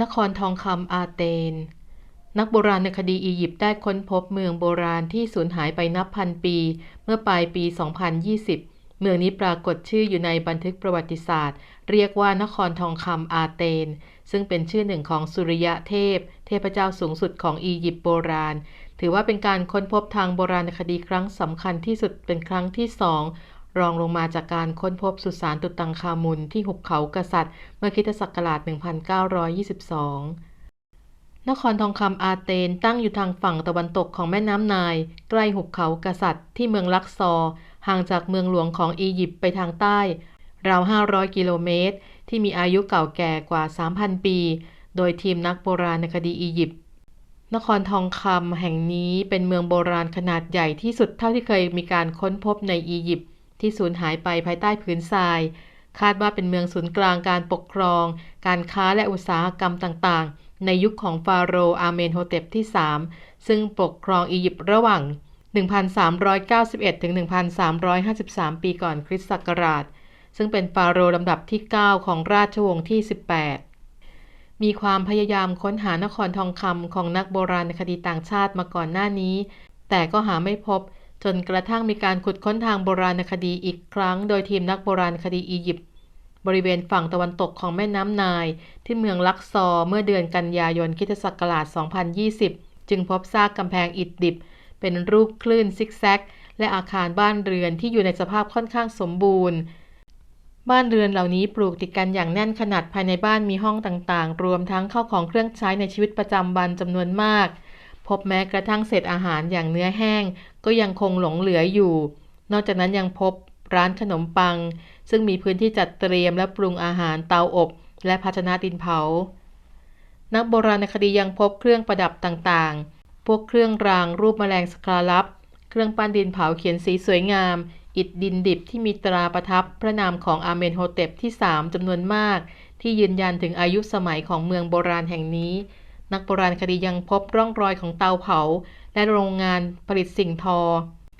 นครทองคำอาเตน นักโบราณคดีอียิปต์ได้ค้นพบเมืองโบราณที่สูญหายไปนับพันปี เมื่อปลายปี 2020 เมืองนี้ปรากฏชื่ออยู่ในบันทึกประวัติศาสตร์ เรียกว่านครทองคำอาเตน ซึ่งเป็นชื่อหนึ่งของสุริยะเทพ เทพเจ้าสูงสุดของอียิปต์โบราณ ถือว่าเป็นการค้นพบทางโบราณคดีครั้งสำคัญที่สุดเป็นครั้งที่สอง รองลงมาจากการค้นพบสุสานตุตังคามุนที่หุบเขากษัตริย์ เมื่อคริสตศักราช 1922 นครทองคำอาเตนตั้งอยู่ทางฝั่งตะวันตกของแม่น้ำนาย ใกล้หุบเขากษัตริย์ ที่เมืองลักซอร์ห่างจากเมืองหลวงของอียิปต์ไปทางใต้ ราว 500 กิโลเมตร ที่มีอายุเก่าแก่กว่า 3,000 ปี โดยทีมนักโบราณคดีอียิปต์นครทองคำแห่งนี้เป็นเมืองโบราณขนาดใหญ่ที่สุดเท่าที่เคยมีการค้นพบในอียิปต์ ที่สูญหายไปภายใต้พื้นทราย คาดว่าเป็นเมืองศูนย์กลางการปกครอง การค้าและอุตสาหกรรมต่างๆ ในยุคของฟาโรห์อาเมนโฮเตปที่ 3 ซึ่งปกครองอียิปต์ระหว่าง 1391 ถึง 1353 ปีก่อนคริสต์ศักราช ซึ่งเป็นฟาโรห์ลำดับที่ 9 ของราชวงศ์ที่ 18มีความพยายามค้นหานครทองคำของนักโบราณคดีต่างชาติมาก่อนหน้านี้ แต่ก็หาไม่พบ จนกระทั่งมีการขุดค้นทางโบราณคดีอีกครั้ง โดยทีมนักโบราณคดีอียิปต์บริเวณฝั่งตะวันตกของแม่น้ำนาย ที่เมืองลักซอร์เมื่อเดือนกันยายนคิศักราช 2020 จึงพบซากกำแพงอิฐดิบ เป็นรูปคลื่นซิกแซก และอาคารบ้านเรือนที่อยู่ในสภาพค่อนข้างสมบูรณ์ บ้านเรือนเหล่านี้ปลูกติดกันอย่างแน่นขนาดภายในบ้านมีห้องต่างๆ รวมทั้งเข้าของเครื่องใช้ในชีวิตประจำวันจำนวนมาก พบแม้กระทั่งเศษอาหารอย่างเนื้อแห้ง ก็ยังคงหลงเหลืออยู่ นอกจากนั้นยังพบร้านขนมปัง ซึ่งมีพื้นที่จัดเตรียมและปรุงอาหารเตาอบ และภาชนะดินเผา นักโบราณคดียังพบเครื่องประดับต่างๆ พวกเครื่องรางรูปแมลงสคาลับ เครื่องปั้นดินเผาเขียนสีสวยงาม อิฐดินดิบที่มีตราประทับพระนามของอาเมนโฮเตปที่ 3จำนวนมาก ที่ยืนยันถึงอายุสมัยของเมืองโบราณแห่งนี้ นักโบราณคดียังพบร่องรอยของเตาเผา และโรงงานผลิตสิ่งทอ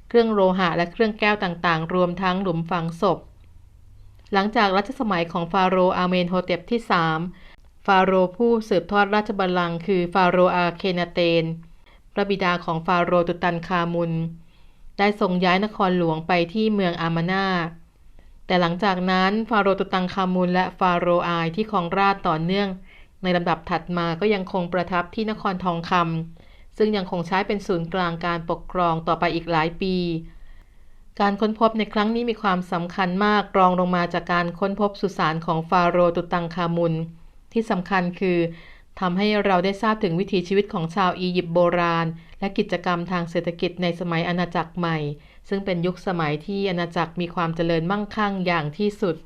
เครื่องโลหะและเครื่องแก้วต่างๆ รวมทั้งหลุมฝังศพ หลังจากรัชสมัยของฟาโรอาเมนโฮเตปที่ 3 ฟาโรผู้สืบทอดราชบัลลังก์คือฟาโรอาเคนาเตน พระบิดาของฟาโรตุตันคามุน ได้ส่งย้ายนครหลวงไปที่เมืองอามานาแต่หลังจากนั้นฟาโรตุตันคามุนและฟาโรอายที่ครองราชต่อเนื่อง ในลำดับถัดมาก็ยังคงประทับที่นครทองคำซึ่งยังคงใช้เป็นศูนย์กลางการปกครองต่อไปอีกหลายปี การค้นพบในครั้งนี้มีความสำคัญมากรองลงมาจากการค้นพบสุสานของฟาโรตุตังคามุน ที่สำคัญคือทำให้เราได้ทราบถึงวิถีชีวิตของชาวอียิปต์โบราณ และกิจกรรมทางเศรษฐกิจในสมัยอาณาจักรใหม่ ซึ่งเป็นยุคสมัยที่อาณาจักรมีความเจริญมั่งคั่งอย่างที่สุด